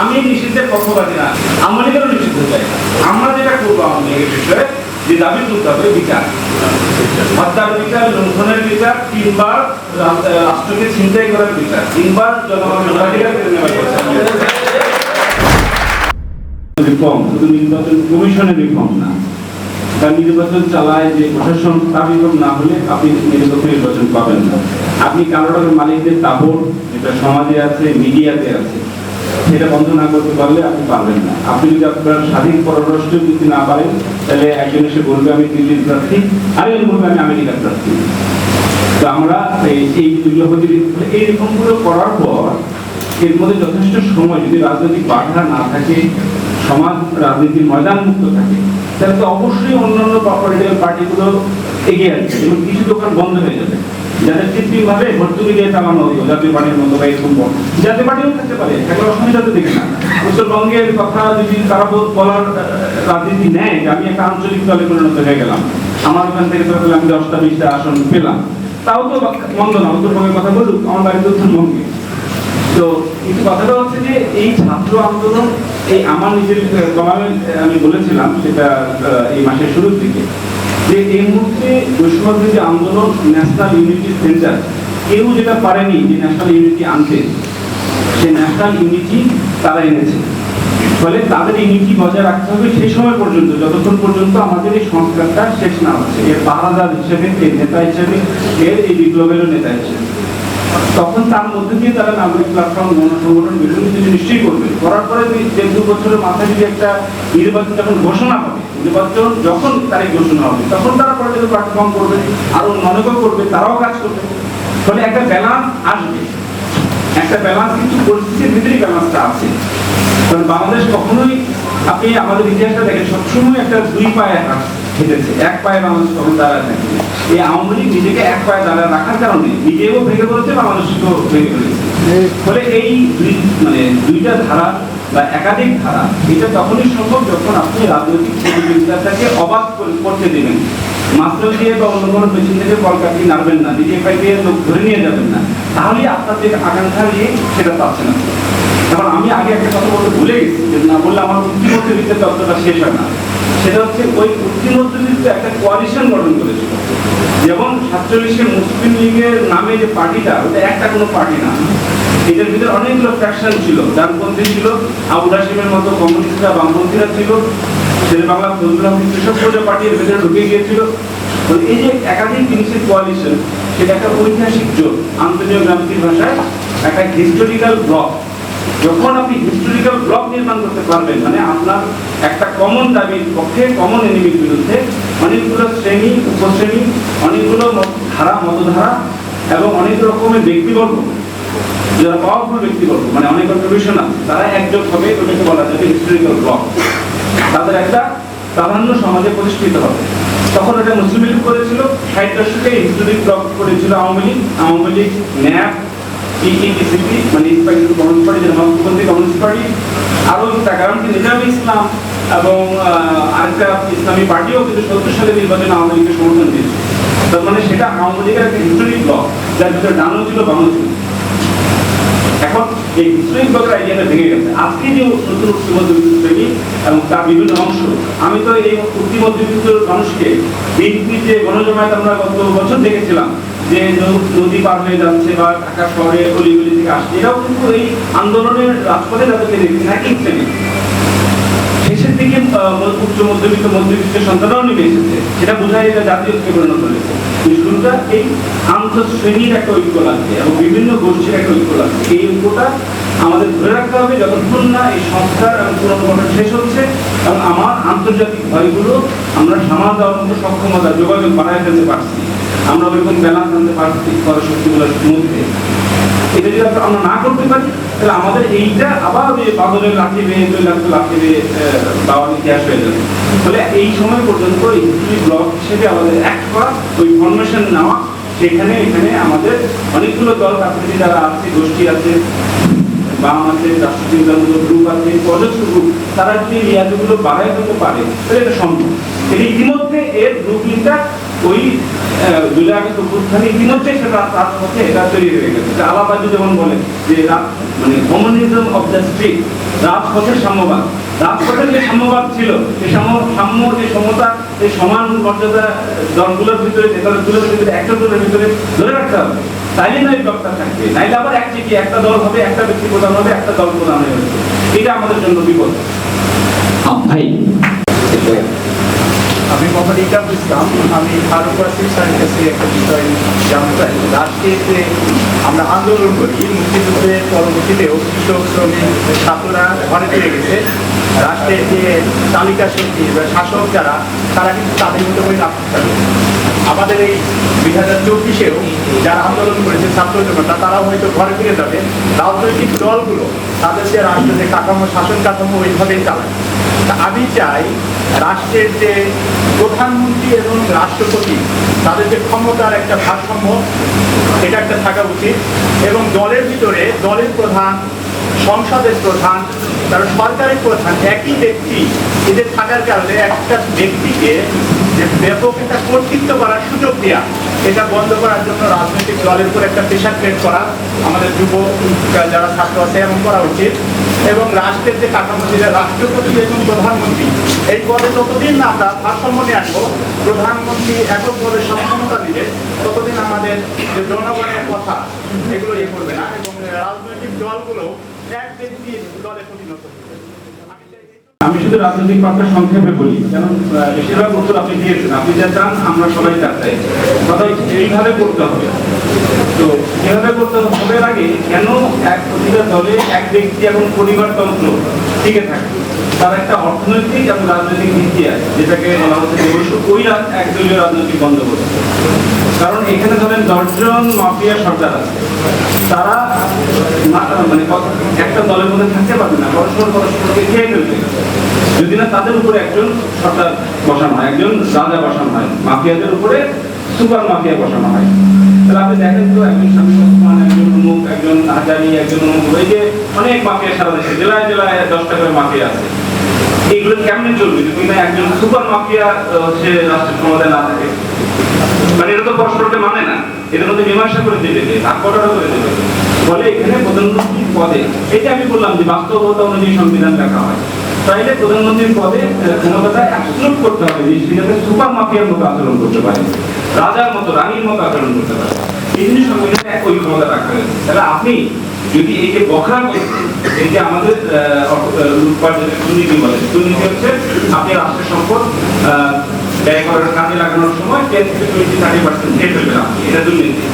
আমি নিষিদ্ধের পক্ষপাতি না। আওয়ামী লীগেরও নিষিদ্ধ চাই। আমরা যেটা করব লীগের বিষয়ে, যে দাবি তুলতে হবে, বিচার। হত্যার বিচার, লুণ্ঠনের বিচার, তিনবার রাষ্ট্রকে ছিনতাই করার বিচার। নেওয়ার রিফর্ম শুধু নির্বাচন কমিশনের রিফর্ম না। তার নির্বাচন চালায় যে প্রশাসন তার রিফর্ম না হলে আপনি নিরপেক্ষ নির্বাচন পাবেন না। আপনি কারও মালিকদের তাবর যেটা সমাজে আছে, মিডিয়াতে আছে সেটা বন্ধ না করতে পারলে আপনি পারবেন না। আপনি যদি আপনার স্বাধীন পররাষ্ট্র যদি না পারেন, তাহলে একজন এসে বলবে, আমি দিল্লির প্রার্থী, আরেকজন বলবে, আমি আমেরিকার প্রার্থী। তো আমরা এই এই মূল্যবোধের এই রিফর্মগুলো করার পর এর মধ্যে যথেষ্ট সময় যদি রাজনৈতিক বাধা না থাকে, সমাজ, রাজনীতির ময়দান মুক্ত থাকে, তাহলে তো অবশ্যই অন্যান্য পলিটিক্যাল পার্টিগুলো এগিয়ে আসবে এবং কিছু দোকান বন্ধ হয়ে যাবে। যাদের কৃত্রিম ভাবে ভর্তুকি দিয়ে চালানো হতো, জাতীয় পার্টির মতো বা এরকম। জাতীয় পার্টিও থাকতে পারে একটা অসুবিধা তো দেখে না। উত্তরবঙ্গের কথা যদি তারা বল- বলার রাজনীতি নেয় যে আমি একটা আঞ্চলিক দলে পরিণত হয়ে গেলাম, আমার ওখান থেকে তো আমি দশটা, বিশটা আসন পেলাম। তাও তো মন্দ না, উত্তরবঙ্গের কথা বলুক, আমার বাড়ি তো উত্তরবঙ্গে তো কিন্তু কথাটা হচ্ছে যে এই ছাত্র আন্দোলন, এই আমার নিজের কমামে আমি বলেছিলাম সেটা এই মাসের শুরুর দিকে। যে এই মুহূর্তে বৈষ্ণবদের যে আন্দোলন ন্যাশনাল ইউনিটি সেন্টার কেউ যেটা পারেনি যে ন্যাশনাল ইউনিটি আনতে, সে ন্যাশনাল ইউনিটি তারা এনেছে। ফলে তাদের ইউনিটি বজায় রাখতে হবে সেই সময় পর্যন্ত, যতক্ষণ পর্যন্ত আমাদের এই সংস্কারটা শেষ না হচ্ছে। এর পাহারাদার হিসেবে, এর নেতা হিসেবে, এর এই বিপ্লবেরও নেতা হিসেবে। তখন তার মধ্যে দিয়ে তারা নাগরিক প্ল্যাটফর্ম গণসংগঠন বিভিন্ন কিছু নিশ্চয়ই করবে। করার পরে দেড় দু বছরের মাথায় যদি একটা নির্বাচন যখন ঘোষণা হবে, নির্বাচন যখন তারিখ ঘোষণা হবে, তখন তারা পলিটিক্যাল প্ল্যাটফর্ম করবে আরও অনেকেও করবে, তারাও কাজ করবে। ফলে একটা ব্যালান্স আসবে। একটা ব্যালান্স কিন্তু পরিস্থিতির ভিতরেই ব্যালান্সটা আছে। কারণ বাংলাদেশ কখনোই আপনি আমাদের ইতিহাসটা দেখেন, সবসময় একটা দুই পায়ে হাঁট হেঁটেছে, এক পায়ে বাংলাদেশ কখন দাঁড়ায় থাকে এই আওয়ামী লীগ নিজেকে এক পায়ে দাঁড়ায় রাখার কারণে নিজেও ভেঙে পড়েছে বাংলাদেশকেও ভেঙে পড়েছে ফলে এই দুই মানে দুইটা ধারা বা একাধিক ধারা, এটা তখনই সম্ভব যখন আপনি রাজনৈতিক প্রতিযোগিতাটাকে অবাক করতে দেবেন। মাত্র দিয়ে বা অন্য কোনো পেছন থেকে কলকাতি নাড়বেন না নিজে দিয়ে লোক ধরে নিয়ে যাবেন না। তাহলেই আপনার যে আকাঙ্ক্ষা নিয়ে সেটা পাচ্ছে না। এখন আমি আগে একটা কথা বলতে ভুলে গেছি না বললে আমার উত্তর মধ্যবিত্তের তত্ত্বটা শেষ হয় না। সেটা হচ্ছে ওই উত্তর মধ্যবিত্ত একটা কোয়ালিশন গঠন করেছিল। যেমন সাতচল্লিশের মুসলিম লীগের নামে যে পার্টিটা, ওটা একটা কোনো পার্টি না। এটার ভিতরে অনেকগুলো ফ্যাকশন ছিল। ডানপন্থী ছিল আবুল হাসিমের মতো কমিউনিস্টরা, বামপন্থীরা ছিল। শেরে বাংলা ফজলুল হক, কৃষক প্রজা পার্টি এর ভিতরে ঢুকে গিয়েছিল। তো এই যে একাধিক জিনিসের কোয়ালিশন সেটা একটা ঐতিহাসিক জোট, আন্তর্জাতিক ভাষায় একটা হিস্টোরিক্যাল ব্লক যখন আপনি হিস্টোরিক্যাল ব্লক নির্মাণ করতে পারবেন মানে আপনার একটা কমন দাবির পক্ষে কমন এনিমির বিরুদ্ধে অনেকগুলো শ্রেণি, উপশ্রেণী, অনেকগুলো ধারা, মতধারা এবং অনেক রকমের ব্যক্তিবর্গ, যারা পাওয়ারফুল ব্যক্তিবর্গ মানে অনেক কন্ট্রিবিউশন আছে, তারা একজোট হবে ওটাকে বলা যাবে হিস্টোরিক্যাল ব্লক তাদের একটা প্রাধান্য সমাজে প্রতিষ্ঠিত হবে। তখন এটা মুসলিম লীগ করেছিল ষাট দশকে হিস্টোরিক ব্লক করেছিল আওয়ামী লীগ। আওয়ামী লীগ, ন্যাপ ইপিসিপি মানে ইসপাইসি, কমিউনিস্ট পার্টি মহাত্মপন্থী কমিউনিস্ট পার্টি, আরও কারণ কি নিজামী ইসলাম এবং আরেকটা ইসলামী পার্টিও কিন্তু সত্তর সালে নির্বাচনে আওয়ামী লীগকে সমর্থন দিয়েছে। তার মানে সেটা আওয়ামী লীগের একটা হিস্টোরিক ব্লক যার ভিতরে ডানও ছিল, বামও ছিল। আইডিয়াটা ভেঙে গেছে। আজকে যে নতুন উক্তি মধ্যবিত্ত শ্রেণি এবং তার বিভিন্ন অংশ, আমি তো এই উক্তি মধ্যবিত্ত মানুষকে বিএনপির যে গণজমায়েত আমরা গত বছর দেখেছিলাম, যে নদী পার হয়ে যাচ্ছে বা ঢাকা শহরে অলিগলি থেকে আসছে, এরাও কিন্তু এই আন্দোলনের রাজপথে তাদেরকে দেখছি একই শ্রেণি শেষের দিকে উচ্চ মধ্যবিত্ত মধ্যবিত্ত সন্তানরাও নেমে এসেছে, সেটা বোঝায় এটা জাতীয় ঐক্যে পরিণত হয়েছে। কিন্তু এই আন্তঃশ্রেণীর একটা ঐক্য লাগবে এবং বিভিন্ন গোষ্ঠীর একটা ঐক্য লাগবে। এই ঐক্যটা আমাদের ধরে রাখতে হবে যতক্ষণ না এই সংস্কার এবং পুনর্গঠন শেষ হচ্ছে এবং আমার আন্তর্জাতিক ভয়গুলো আমরা সামাল দেওয়ার মতো সক্ষমতা যোগাযোগ বাড়ায় ফেলতে পারছি। আমরা ওইরকম ব্যালান্স আনতে পারছি শক্তিগুলোর মধ্যে। এটা যদি আমরা- না করতে পারি, তাহলে আমাদের এইটা আবার ওই বাদলের লাঠি বেয়ে, দুই লাখ লাঠি বেয়ে বাবার ইতিহাস হয়ে যাবে। ফলে এই সময় পর্যন্ত হিস্ট্রি ব্লক হিসেবে আমাদের এক করা ওই ফরমেশন নেওয়া সেখানে এখানে আমাদের অনেকগুলো দল কাছাকাছি যারা আছে, গোষ্ঠী আছে বাম আছে রাষ্ট্রচিন্তামূলক গ্রুপ আছে পদস্থ গ্রুপ তারা যদি বাড়াই করতে পারে, তাহলে এটা সম্ভব। ইতিমধ্যে এর ওই ইতিমধ্যে সেটা তার রাজপথে এটা তৈরি হয়ে গেছে। যে আলাবাজু যেমন বলে যে রাত মানে কমিউনিজম অফ দ্য স্ট্রিট রাজপথের সাম্যবাদ। রাজপথের যে সাম্যবাদ ছিল সাম্য সাম্য যে সমতা এই সমান মর্যাদা দলগুলোর ভিতরে নেতাগুলোর ভিতরে একটা দলের ভিতরে ধরে রাখতে হবে। তাইলে নয় ব্লকটা থাকবে। নাইলে আবার এক চিঠি একটা দল হবে একটা ব্যক্তি প্রধান হবে একটা দল প্রধান হয়ে যাবে। এটা আমাদের জন্য বিপদ। ভাই। আমি মোহাম্মদ ইকাম ইসলাম আমি ফারুক ওয়াসির স্যারের কাছে একটা বিষয় জানতে চাই। রাষ্ট্রের যে আমরা আন্দোলন করি মুক্তিযুদ্ধের পরবর্তীতেও কৃষক শ্রমিক ছাত্ররা ঘরে ফিরে গেছে। রাষ্ট্রের যে তালিকা শক্তি বা শাসক যারা তারা কিন্তু তাদের মতো করে রাখতে পারে। আমাদের এই দুই হাজার চব্বিশেও যারা আন্দোলন করেছে ছাত্র জনতা তারাও হয়তো ঘরে ফিরে যাবে। রাজনৈতিক দলগুলো তাদের যে রাষ্ট্রের যে কাঠামো, শাসন কাঠামো ওইভাবেই চালায়। তা আমি চাই রাষ্ট্রের যে প্রধানমন্ত্রী এবং রাষ্ট্রপতি, তাদের যে ক্ষমতার একটা ভারসাম্য, এটা একটা থাকা উচিত এবং দলের ভিতরে দলের প্রধান সংসদের প্রধান তার সরকারের প্রধান একই ব্যক্তি, এদের থাকার কারণে একটা ব্যক্তিকে যে ব্যাপক একটা কর্তৃত্ব করার সুযোগ দেওয়া এটা বন্ধ করার জন্য রাজনৈতিক দলের উপর একটা প্রেশার ক্রিয়েট করা আমাদের যুব, যারা ছাত্র আছে এমন করা উচিত। এবং রাষ্ট্রের যে কাঠামো যে রাষ্ট্রপতি এবং প্রধানমন্ত্রী, এই পদে যতদিন না আমরা ভারসাম্য নিয়ে আসব, প্রধানমন্ত্রী একক পদে সক্ষমতা দিলে ততদিন আমাদের যে জনগণের কথা, এগুলো ইয়ে করবে না। এবং রাজনৈতিক দলগুলো এক ব্যক্তির দলে পরিণত এই- আমি শুধু রাজনৈতিক পাত্র সংক্ষেপে বলি কারণ বেশিরভাগ উত্তর আপনি দিয়েছেন, আপনি যা চান আমরা সবাই তা চাই। কথা এইভাবে করতে হবে। তো এভাবে করতে হবে আগে কেন এক প্রতিটা দলে এক ব্যক্তি এবং পরিবারতন্ত্র টিকে থাকে? তার একটা অর্থনৈতিক এবং রাজনৈতিক ভিত্তি আছে, যেটাকে বলা হচ্ছে ওই রাজ- একদলীয় রাজনৈতিক বন্দোবস্ত কারণ এখানে ধরেন দশজন মাফিয়া সর্দার আছে। তারা মানে একটা দলের মধ্যে থাকতে পারবে না, পরস্পর পরস্পরকে খেয়ে ফেলবে। যদি না তাদের উপরে একজন সর্দার বসানো হয়, একজন রাজা বসানো হয়, মাফিয়াদের উপরে সুপার মাফিয়া বসানো হয়। তাহলে আপনি দেখেন তো একজন স্বামী একজন অমুক, একজন হাজারি, একজন অমুক, ওই যে অনেক মাফিয়া সারা দেশে, জেলায় জেলায় দশটা করে মাফিয়া আছে। এগুলো কেমনে চলবে যদি না একজন সুপার মাফিয়া রাষ্ট্রের ক্ষমতায় না থাকে? মানে এটা তো পরস্পরকে মানে না, এদের মধ্যে মীমাংসা করে দেবে ভাগ করে দেবে। এখানে প্রধানমন্ত্রীর পদে এটা আমি বললাম যে বাস্তবতা অনুযায়ী সংবিধান রাখা হয়। তাইলে প্রধানমন্ত্রীর পদে ক্ষমতাটা অ্যাবসলুট করতে হবে সে যাতে সুপার মাফিয়ার মতো আচরণ করতে পারে, রাজার মতো, রানীর মতো আচরণ করতে পারে। এই জিনিস সংবিধানে এক ওই ক্ষমতা রাখা হয়েছে তাহলে আপনি যদি এই যে বখরা এই যে আমাদের লুটপাট দুর্নীতি বলে, দুর্নীতি হচ্ছে আপনি রাষ্ট্রের সম্পদ ব্যয় করার কাজে লাগানোর সময় টেন থেকে টোয়েন্টি থার্টি পার্সেন্ট ফেলবেন আপনি এটা দুর্নীতি।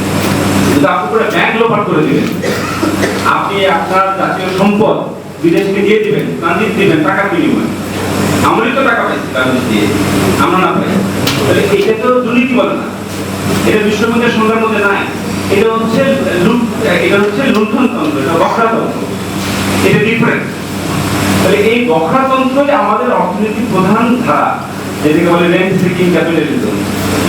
কিন্তু আপনি পুরো ব্যাংক লোপাট করে দিবেন আপনি আপনার জাতীয় সম্পদ বিদেশকে দিয়ে দিবেন ট্রানজিট দিবেন, টাকা বিনিময়। আমরাই তো টাকা পাইছি ট্রানজিট দিয়ে। আমরা না পাই। তাহলে এটা তো দুর্নীতি বলে না। এটা বিশ্বব্যাংকের সংজ্ঞার মধ্যে নাই। এটা হচ্ছে এটা হচ্ছে লুণ্ঠনতন্ত্র, এটা বক্রাতন্ত্র এটা ডিফারেন্ট তাহলে এই বক্রাতন্ত্রই আমাদের অর্থনীতির প্রধান ধারা। যেটাকে বলে রেঞ্জ ব্রিকিং ক্যাপিটালিজম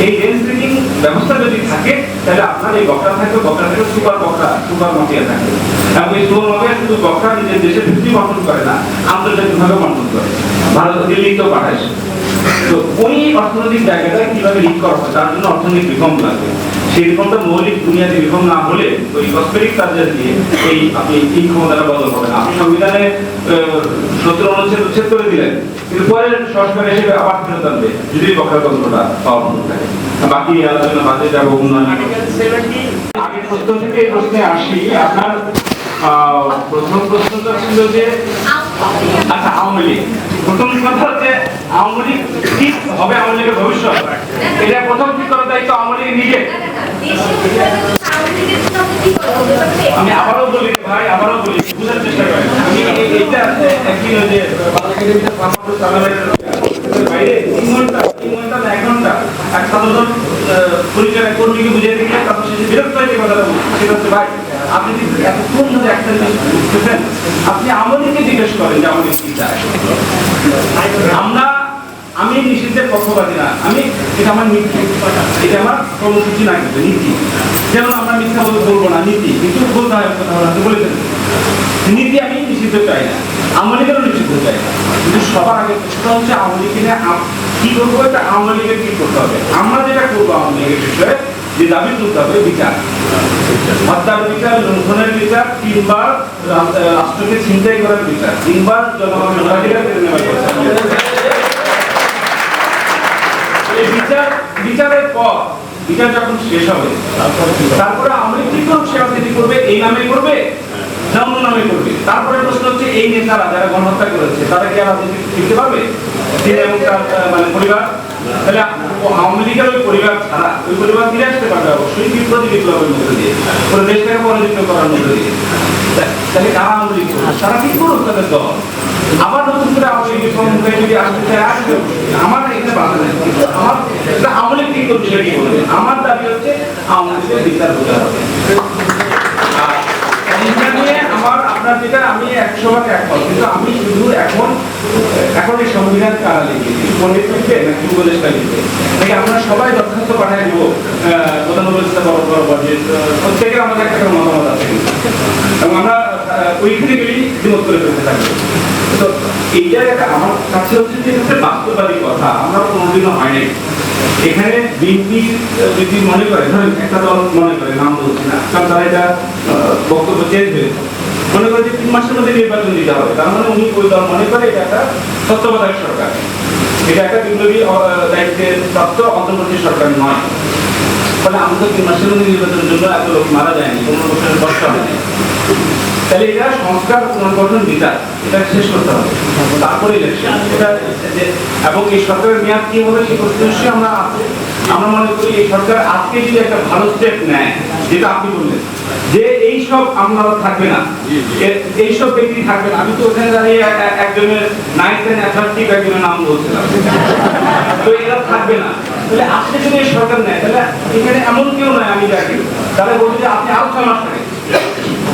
এই রেঞ্জ ব্রিকিং ব্যবস্থা যদি থাকে, তাহলে আপনার এই বকরা থাকবে বকরা থাকবে, সুপার বকরা, সুপার মাফিয়া থাকবে এবং এই সুপার মাফিয়া শুধু বকরা, নিজের দেশের ভিত্তি বন্টন করে না, আন্তর্জাতিকভাবে বন্টন করে ভারত দিল্লিতেও পাঠায়। তো ওই অর্থনৈতিক জায়গাটা কীভাবে লিড করা হয় তার জন্য অর্থনৈতিক রিফর্ম লাগবে সেই রিফর্মটা মৌলিক বুনিয়াদী রিফর্ম না হলে ওই কসমেটিক চার্জার দিয়ে এই আপনি এই ক্ষমতাটা বদল হবে না আপনি সংবিধানে সত্তর অনুচ্ছেদ উচ্ছেদ করে দিলেন কিন্তু পরে সংস্কার হিসেবে আবার ফেরত আনবে যদি বক্রাতন্ত্রটা পাওয়া থাকে। বাকি আলোচনা বাদে যাব উন্নয়ন আগের প্রশ্ন থেকে এই প্রশ্নে আসি। আপনার প্রথম প্রশ্নটা ছিল যে আচ্ছা আওয়ামী লীগ। প্রথম কথা আওয়ামী লীগ কি হবে আওয়ামী লীগের ভবিষ্যৎ। এটা প্রথম ঠিক করার দায়িত্ব আওয়ামী লীগ নিজে। আমি আবারও বলি ভাই, আবারও বলি, বুঝার চেষ্টা করেন। আমি এইটা যে বাইরে তিন ঘণ্টা তিন ঘণ্টা এক ঘণ্টা এক সাধারণ পরিচয় কর্মীকে বুঝিয়ে দিলে তারপর বিরক্ত সেটা হচ্ছে, ভাই, আপনি যদি এতক্ষণ ধরে একটা জিনিস আপনি আমাদেরকে জিজ্ঞেস করেন যে আমাদের কি চায়? আমরা আমি নিষিদ্ধের পক্ষপাতি না। আমি, এটা আমার নীতি। এটা আমার কর্মসূচি না কিন্তু নীতি। যেমন আমরা মিথ্যা বলতে বলব না, নীতি। কিন্তু বলতে হয় কথা বলা আপনি বলেছেন। নীতি আমি নিষিদ্ধ চাই না, আওয়ামী লীগেরও নিষিদ্ধ চাই না। কিন্তু সবার আগে প্রশ্ন হচ্ছে, আওয়ামী লীগ নিয়ে আম- কি করব এটা? আওয়ামী লীগের কি করতে হবে? আমরা যেটা করব আওয়ামী লীগের বিষয়ে, যে দাবি তুলতে হবে বিচার। হত্যার বিচার, লুণ্ঠনের বিচার, তিনবার রাষ্ট্রকে ছিনতাই করার বিচার। তিনবার জনগণের ভোটাধিকার কেড়ে বিচার এই বিচার বিচারের পর বিচার যখন শেষ হবে তারপরে আমরা কি করব সে রাজনীতি করবে এই নামে করবে না অন্য নামে করবে? তারপরে প্রশ্ন হচ্ছে এই নেতারা যারা গণহত্যা করেছে তারা কি আর রাজনীতি ফিরতে পারবে? তিনি এবং তার মানে পরিবার? তাহলে আওয়ামী লীগের ওই পরিবার ছাড়া ওই পরিবার ফিরে আসতে পারবে অবশ্যই বিপ্লবী বিপ্লবের মধ্যে দিয়ে পুরো দেশটাকে পরাজিত করার মধ্যে দিয়ে। তাহলে কারা আওয়ামী? তারা ঠিক করুক তাদের দল। আবার নতুন করে আওয়ামী লীগের যদি আসতে চায় আসবে। আমার এখানে বাধা নেই। আমার এটা কি সেটা কি করবে আমার দাবি হচ্ছে আওয়ামী লীগের বিচার হতে হবে। আমার যেটা আমি একশো ভাগ কিন্তু আমি শুধু এখন এখন এই সংবিধান কারা আমরা সবাই দরখাস্ত পাঠিয়ে দেবো? প্রধান উপদেষ্টা বড় বড় আহ, প্রত্যেকের আমাদের একটা মতামত আছে। এবং আমরা ওইখানে গেলেই বিনোদ করে ফেলতে থাকব তো এইটা একটা আমার কাছে হচ্ছে যে এটা একটা বাস্তববাদী কথা, আমরা কোনোদিনও হয় নাই। এখানে বিএনপি যদি মনে করে, ধরেন একটা দল মনে করে, নাম বলছি না, কারণ তারা এটা বক্তব্য চেঞ্জ হয়েছে। মনে করে যে তিন মাসের মধ্যে নির্বাচন দিতে হবে, তার মানে উনি ওই দল মনে করে এটা একটা তত্ত্বাবধায়ক সরকার। এটা একটা বিপ্লবী দায়িত্বের প্রাপ্ত অন্তর্বর্তী সরকার নয়। ফলে আমরা তো তিন মাসের মধ্যে নির্বাচনের জন্য এত লোক মারা যায়নি কোনো বছরের কষ্ট হয়নি তাহলে এটা সংস্কার পুনর্গঠন বিচার এটা শেষ করতে হবে। তারপরে ইলেকশন এটা এবং এই সরকারের মেয়াদ কি হবে সেই প্রশ্ন আমরা। আমরা মনে করি এই সরকার আজকে যদি একটা ভালো স্টেপ নেয় যেটা আপনি বললেন যে আমরা থাকবে না এ- এই সব ব্যক্তি থাকবে না। আমি তো ওখানে দাঁড়িয়ে এক- এক- একজনের এন্ড অ্যাথলেটিক একজনের নাম বলছিলাম। তো এরা থাকবে না। তাহলে আজকে যদি এই সরকার নেয় তাহলে এখানে এমন কেউ নয় আমি দেখি তাহলে বলছি যে আপনি আরও ছয় মাস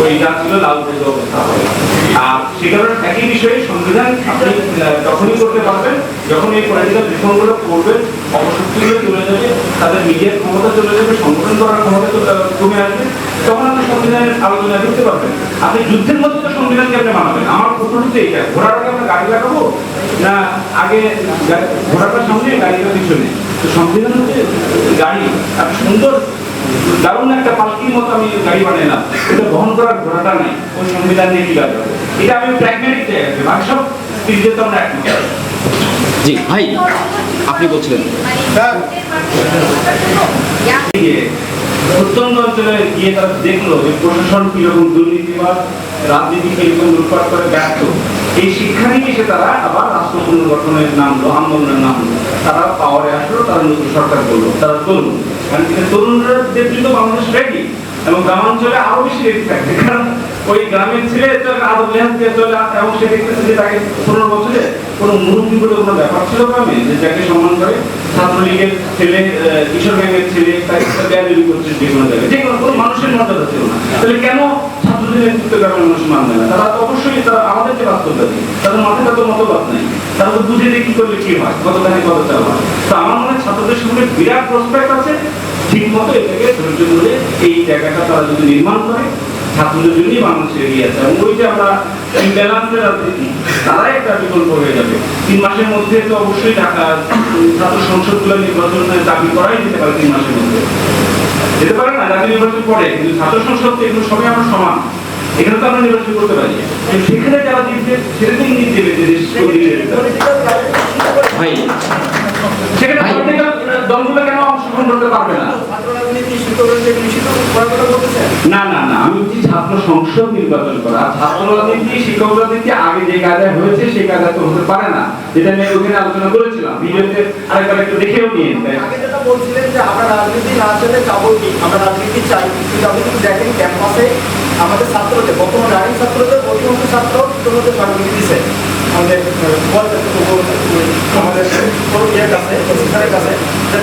ওই যা ছিল লাল থেকে অবস্থা। হবে আর সে কারণে একই বিষয়ে সংবিধান আপনি তখনই করতে পারবেন, যখন এই পলিটিক্যাল রিফর্মগুলো করবেন, অপশক্তিগুলো চলে যাবে, তাদের মিডিয়ার ক্ষমতা চলে যাবে, সংগঠন করার ক্ষমতা কমে আসবে, তখন আপনি সংবিধানের আলোচনা করতে পারবেন। আপনি যুদ্ধের মধ্যে তো সংবিধানকে আপনি মানাবেন। আমার প্রশ্ন হচ্ছে এইটা, ঘোড়ার আগে আমরা গাড়ি লাগাবো, না আগে ঘোড়াটার সামনে, গাড়িটা পিছনে? তো সংবিধান হচ্ছে গাড়ি আপনি সুন্দর দারুণ একটা পালকির মতো আমি গাড়ি বানাইলাম। এটা বহন করার ঘোড়াটা নাই ওই সংবিধান নিয়ে কি কাজ হবে? এটা আমি প্র্যাগমেটিক জায়গাতে বাকি সব স্পিরিটে তো আমরা একমত। জি ভাই আপনি বলছিলেন। প্রত্যন্ত অঞ্চলে গিয়ে তারা দেখল যে প্রশাসন কীরকম দুর্নীতিবাদ রাজনীতি কীরকম লুটপাট করে ব্যর্থ। এই শিক্ষা নিয়ে এসে তারা আবার রাষ্ট্র পুনর্গঠনের নামলো আন্দোলনের নামলো তারা পাওয়ারে আসলো তারা নতুন সরকার করল তারা তরুণ কারণ তরুণরা নেতৃত্ব বাংলাদেশ রেডি এবং গ্রামাঞ্চলে আরও বেশি রেডি থাকবে। কারণ ওই গ্রামের ছেলে আরও লেহাজ চলে, এবং সে দেখতেছে যে তাকে পনেরো বছরে কোনো মুরব্বী বলে কোনো ব্যাপার ছিল গ্রামে যে যাকে সম্মান করে ছাত্রলীগের ছেলে কিশোর গ্যাংয়ের ছেলে তাকে বেয়াদবি করছে যে কোনো জায়গায়। যে কোনো কোনো মানুষের মর্যাদা ছিল না। তাহলে কেন ছাত্রদের নেতৃত্ব গ্রামের মানুষ মানবে না? তারা অবশ্যই তারা আমাদের যে বাস্তববাদী তাদের মাথায় তো মতবাদ নাই। তারা তো বুঝে দিয়ে কি করলে কি হয় কত দানে কত চাল হয়। তো আমার মনে হয় ছাত্রদের সামনে বিরাট প্রসপেক্ট আছে। ঠিক মতো এটাকে ধৈর্য ধরে এই জায়গাটা তারা যদি নির্মাণ করে ছাত্রদের জন্যই বাংলাদেশ এগিয়ে আছে এবং ওই যে আমরা ইমব্যালেন্সের রাজনীতি তারাই একটা বিকল্প হয়ে যাবে। তিন মাসের মধ্যে তো অবশ্যই ঢাকা ছাত্র সংসদগুলো নির্বাচনের দাবি করাই যেতে পারে তিন মাসের মধ্যে। যেতে পারে না জাতীয় নির্বাচন পরে কিন্তু ছাত্র সংসদ তো এগুলো সবাই আমরা সমান। এখানে তো আমরা নির্বাচন করতে পারি। সেখানে যারা জিতবে সেটা তো ইঙ্গিত দেবে যে। ভাই সেখানে ভাই। পলিটিক্যাল দলগুলো কেন অংশগ্রহণ করতে পারবে না ছাত্র রাজনীতি শিক্ষক রাজনীতি নিষিদ্ধ করার কথা বলতেছেন না না না আমি বলছি ছাত্র সংসদ নির্বাচন করা। ছাত্র রাজনীতি শিক্ষক রাজনীতি আগে যে কাজে হয়েছে সেই কাজে তো হতে পারে না। যেটা নিয়ে ওখানে আলোচনা করেছিলাম। ভিডিওতে আরেকবার একটু দেখেও নিয়ে আগে যেটা বলছিলেন যে আমরা রাজনীতি না চলে যাব কি? আমরা রাজনীতি চাই। কিন্তু আপনি দেখেন ক্যাম্পাসে আমাদের ছাত্রদের বর্তমান রানিং ছাত্রদের অধিকাংশ ছাত্র ইতিমধ্যে স্বীকৃতি দিচ্ছে আমাদের আমাদের কাছে প্রতিষ্ঠানের কাছে।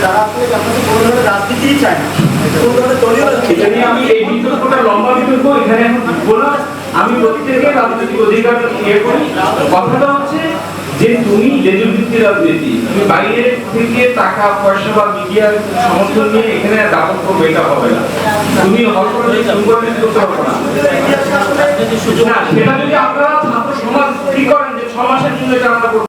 তারা আসলে আপনাদের কোনো ধরনের রাজনীতিই চায় না। কোনো ধরনের দলীয় রাজনীতি আমি এই বিতর্কটা লম্বা বিতর্ক এখানে এখন আমি প্রত্যেকে রাজনৈতিক অধিকার ইয়ে করি। কথাটা হচ্ছে যে তুমি লেজুর রাজনীতি তুমি বাইরে থেকে টাকা পয়সা বা মিডিয়ার সমর্থন নিয়ে এখানে দাপট করবে এটা হবে না। তুমি হরকরানি সংগঠন করতে পারবে না। সেটা যদি আপনারা ছাত্র সমাজ ঠিক করেন যে ছ মাসের জন্য এটা আমরা